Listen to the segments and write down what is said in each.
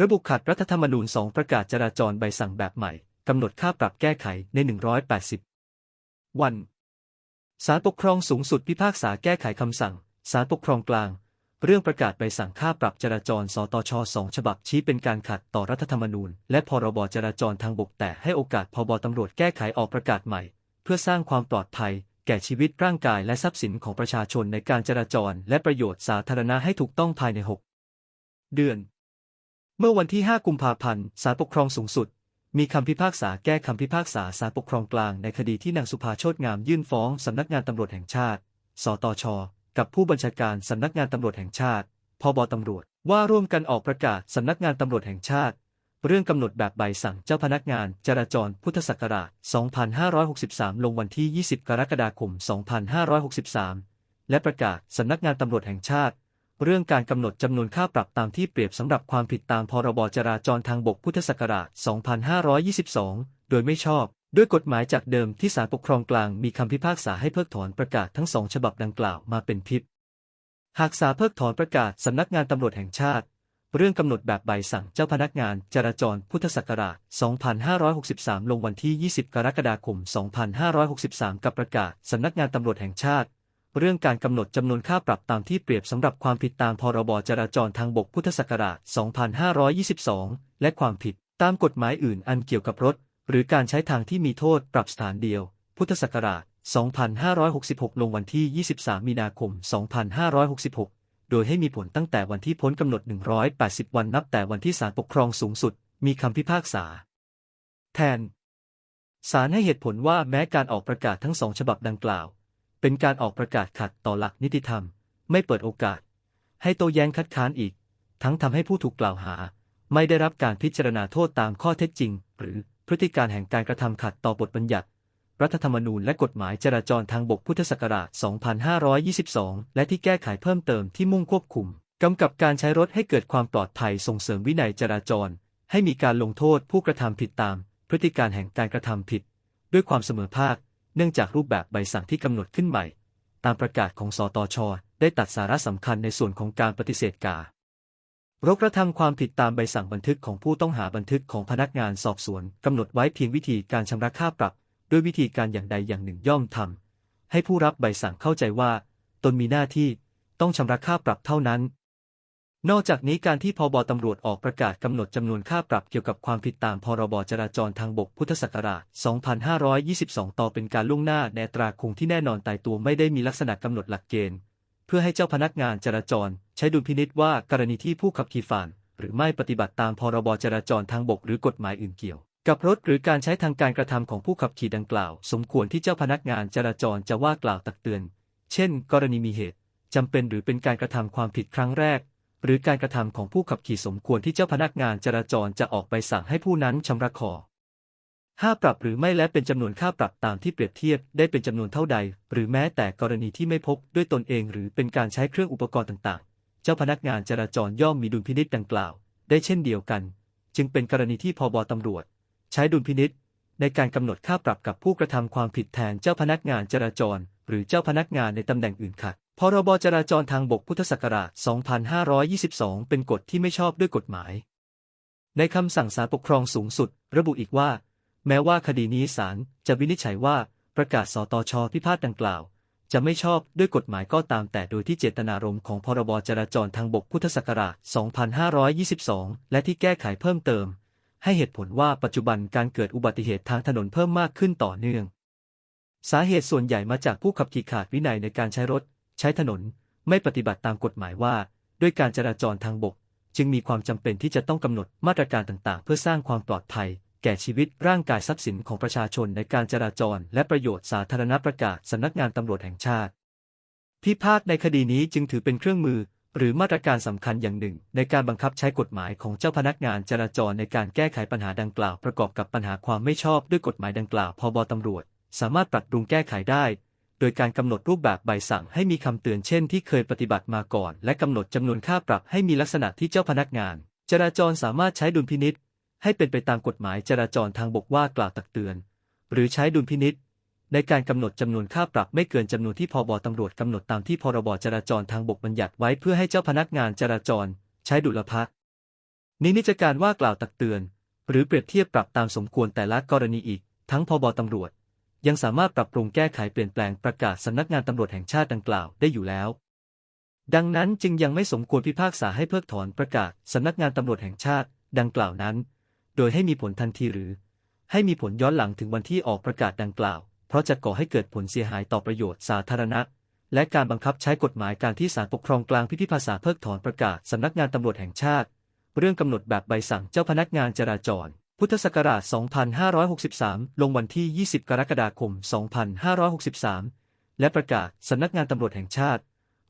ระบุขัดรัฐธรรมนูญ 2 ประกาศจราจรใบสั่งแบบใหม่ กำหนดค่าปรับแก้ไขใน 180 วัน ศาลปกครองสูงสุดพิพากษาแก้ไขคำสั่ง ศาลปกครองกลาง เรื่องประกาศใบสั่งค่าปรับจราจร สตช2ฉบับชี้เป็นการขัดต่อรัฐธรรมนูญ และพรบจราจรทางบกแต่ให้โอกาสพบตำรวจแก้ไขออกประกาศใหม่ เพื่อสร้างความปลอดภัยแก่ชีวิตร่างกายและทรัพย์สินของประชาชนในการจราจร และประโยชน์สาธารณะให้ถูกต้องภายใน 6 เดือน เมื่อวันที่ 5 กุมภาพันธ์ศาลปกครองสูงสุด มีคำพิพากษาแก้คำพิพากษาศาลปกครองกลางในคดีที่นางสุภาโชตงามยื่นฟ้องสำนักงานตำรวจแห่งชาติ สตช กับผู้บัญชาการสำนักงานตำรวจแห่งชาติ พบตำรวจ ว่าร่วมกันออกประกาศสำนักงานตำรวจแห่งชาติ เรื่องกำหนดแบบใบสั่งเจ้าพนักงานจราจรพุทธศักราช 2563 ลงวันที่ 20 กรกฎาคม 2563 และประกาศสำนักงานตำรวจแห่งชาติ เรื่องการกำหนดจำนวนค่าปรับตามที่เปรียบสำหรับความผิดตามพรบจราจรทางบกพุทธศักราช 2522 โดยไม่ชอบ ด้วยกฎหมายจากเดิมที่ศาลปกครองกลางมีคำพิพากษาให้เพิกถอนประกาศทั้งสองฉบับดังกล่าวมาเป็นพิษหากศาลเพิกถอนประกาศสำนักงานตำรวจแห่งชาติ เรื่องกำหนดแบบใบสั่งเจ้าพนักงานจราจรพุทธศักราช 2563 ลงวันที่ 20 กรกฎาคม 2563 กับประกาศสำนักงานตำรวจแห่งชาติ เรื่องการกำหนดจำนวนค่าปรับตามที่เปรียบสำหรับความผิดตามพรบจราจรทางบกพุทธศักราช 2522 และความผิดตามกฎหมายอื่นอันเกี่ยวกับรถ หรือการใช้ทางที่มีโทษปรับสถานเดียว พุทธศักราช 2566 ลงวันที่ 23 มีนาคม 2566 โดยให้มีผลตั้งแต่วันที่พ้นกำหนด 180 วันนับแต่วันที่ศาลปกครองสูงสุด มีคำพิพากษา แทนศาลให้เหตุผลว่าแม้การออกประกาศทั้งสองฉบับดังกล่าว เป็นการออกประกาศขัดต่อหลักนิติธรรม ไม่เปิดโอกาส ให้โต้แย้งคัดค้านอีก ทั้งทำให้ผู้ถูกกล่าวหา ไม่ได้รับการพิจารณาโทษตามข้อเท็จจริง หรือพฤติการแห่งการกระทำขัดต่อบทบัญญัติ รัฐธรรมนูญและกฎหมายจราจรทางบกพุทธศักราช 2522 และที่แก้ไขเพิ่มเติมที่มุ่งควบคุมกำกับการใช้รถให้เกิดความปลอดภัยส่งเสริมวินัยจราจร ให้มีการลงโทษผู้กระทำผิดตาม พฤติการแห่งการกระทำผิด ด้วยความเสมอภาค เนื่องจากรูปแบบใบสั่งที่กำหนดขึ้นใหม่ ตามประกาศของสตช ได้ตัดสาระสำคัญในส่วนของการปฏิเสธการรกระทำความผิดตามใบสั่งบันทึกของผู้ต้องหาบันทึกของพนักงานสอบสวนกำหนดไว้เพียงวิธีการชำระค่าปรับ ด้วยวิธีการอย่างใดอย่างหนึ่งย่อมทำให้ผู้รับใบสั่งเข้าใจว่า ตนมีหน้าที่ต้องชำระค่าปรับเท่านั้น นอกจากนี้การที่พบตำรวจออกประกาศกำหนดจำนวนค่าปรับเกี่ยวกับความผิดตามพรบจราจรทางบกพุทธศักราช 2522 ต่อเป็นการล่วงหน้าในตราคงที่แน่นอนตายตัวไม่ได้มีลักษณะกำหนดหลักเกณฑ์ เพื่อให้เจ้าพนักงานจราจร ใช้ดุลพินิษว่ากรณีที่ผู้ขับขี่ฝ่านหรือไม่ปฏิบัติตามพรบจราจรทางบกหรือกฎหมายอื่นเกี่ยว กับรถหรือการใช้ทางการกระทำของผู้ขับขี่ดังกล่าว สมควรที่เจ้าพนักงานจราจรจะว่ากล่าวตักเตือน เช่น กรณีมีเหตุจำเป็นหรือเป็นการกระทำความผิดครั้งแรก หรือการกระทำของผู้ขับขี่สมควรที่เจ้าพนักงานจราจรจะออกใบสั่งให้ผู้นั้นชำระคอห้าปรับหรือไม่และเป็นจำนวนค่าปรับตามที่เปรียบเทียบได้เป็นจำนวนเท่าใด หรือแม้แต่กรณีที่ไม่พบด้วยตนเอง หรือเป็นการใช้เครื่องอุปกรณ์ต่างๆ เจ้าพนักงานจราจรย่อมมีดุลพินิษดังกล่าว ได้เช่นเดียวกัน จึงเป็นกรณีที่พบตำรวจ ใช้ดุลพินิษในการกำหนดค่าปรับกับผู้กระทำความผิดแทนเจ้าพนักงานจราจร หรือเจ้าพนักงานในตำแหน่งอื่นขัดพรบจราจรทางบกพุทธศักราช 2522 เป็นกฎที่ไม่ชอบด้วยกฎหมาย ในคำสั่งศาลปกครองสูงสุด ระบุอีกว่า แม้ว่าคดีนี้ศาลจะวินิจฉัยว่าประกาศสตชพิพาทดังกล่าว จะไม่ชอบด้วยกฎหมายก็ตามแต่โดยที่เจตนารมณ์ของพรบจราจรทางบกพุทธศักราช 2522 และที่แก้ไขเพิ่มเติม ให้เหตุผลว่าปัจจุบันการเกิดอุบัติเหตุทางถนนเพิ่มมากขึ้นต่อเนื่อง สาเหตุส่วนใหญ่มาจากผู้ขับขี่ขาดวินัยในการใช้รถ ใช้ถนน ไม่ปฏิบัติตามกฎหมายว่า ด้วยการจราจรทางบก จึงมีความจำเป็นที่จะต้องกำหนดมาตรการต่างๆ เพื่อสร้างความปลอดภัย แก่ชีวิตร่างกายทรัพย์สินของประชาชนในการจราจร และประโยชน์สาธารณประกาศสำนักงานตำรวจแห่งชาติ พิพาทในคดีนี้จึงถือเป็นเครื่องมือ หรือมาตรการสำคัญอย่างหนึ่ง ในการบังคับใช้กฎหมายของเจ้าพนักงานจราจรในการแก้ไขปัญหาดังกล่าวประกอบกับปัญหาความไม่ชอบด้วยกฎหมายดังกล่าวพบตำรวจ สามารถปรับปรุงแก้ไขได้ โดยการกำหนดรูปแบบใบสั่งให้มีคำเตือนเช่นที่เคยปฏิบัติมาก่อน และกำหนดจำนวนค่าปรับให้มีลักษณะที่เจ้าพนักงาน จราจรสามารถใช้ดุลพินิษให้เป็นไปตามกฎหมายจราจรทางบกว่ากล่าวตักเตือน หรือใช้ดุลพินิษในการกำหนดจำนวนค่าปรับไม่เกินจำนวนที่พบตำรวจกำหนดตามที่พรบจราจรทางบกบัญญัติไว้เพื่อให้เจ้าพนักงานจราจร ใช้ดุลภะมีนิจการว่ากล่าวตักเตือน หรือเปรียบเทียบปรับตามสมควรแต่ละกรณีอีก ทั้งพบตำรวจ ยังสามารถปรับปรุงแก้ไขเปลี่ยนแปลงประกาศสำนักงานตำรวจแห่งชาติดังกล่าวได้อยู่แล้ว ดังนั้นจึงยังไม่สมควรพิพากษาให้เพิกถอนประกาศสำนักงานตำรวจแห่งชาติ ดังกล่าวนั้น โดยให้มีผลทันทีหรือ ให้มีผลย้อนหลังถึงวันที่ออกประกาศดังกล่าว เพราะจะก่อให้เกิดผลเสียหายต่อประโยชน์สาธารณะ และการบังคับใช้กฎหมายการที่ศาลปกครองกลางพิพากษาเพิกถอนประกาศสำนักงานตำรวจแห่งชาติ เรื่องกำหนดแบบใบสั่งเจ้าพนักงานจราจร พุทธศักราช 2563 ลงวันที่ 20 กรกฎาคม 2563 และประกาศสำนักงานตำรวจแห่งชาติ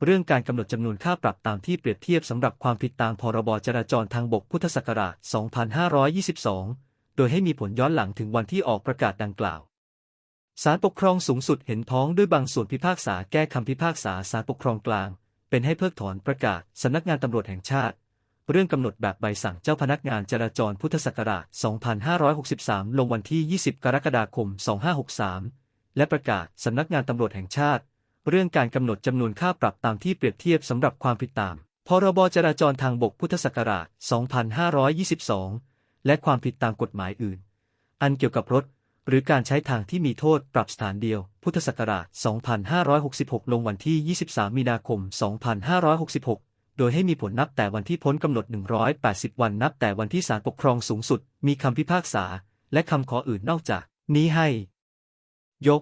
เรื่องการกำหนดจำนวนค่าปรับตามที่เปรียบเทียบสำหรับความผิดตามพรบจราจรทางบกพุทธศักราช 2522 โดยให้มีผลย้อนหลังถึงวันที่ออกประกาศดังกล่าวศาลปกครองสูงสุดเห็นพ้องด้วยบางส่วนพิพากษาแก้คำพิพากษาศาลปกครองกลาง เป็นให้เพิกถอนประกาศสำนักงานตำรวจแห่งชาติ เรื่องกำหนดแบบใบสั่งเจ้าพนักงานจราจรพุทธศักราช 2563 ลงวันที่ 20 กรกฎาคม 2563 และประกาศสำนักงานตำรวจแห่งชาติ เรื่องการกำหนดจำนวนค่าปรับตามที่เปรียบเทียบสำหรับความผิดตาม พรบจราจรทางบกพุทธศักราช 2522 และความผิดตามกฎหมายอื่น อันเกี่ยวกับรถ หรือการใช้ทางที่มีโทษปรับสถานเดียว พุทธศักราช 2566 ลงวันที่ 23 มีนาคม 2566 โดยให้มีผลนับแต่วันที่พ้นกำหนด 180 วันนับแต่วันที่ศาลปกครองสูงสุด มีคำพิพากษา และคำขออื่นนอกจาก นี้ให้ ยก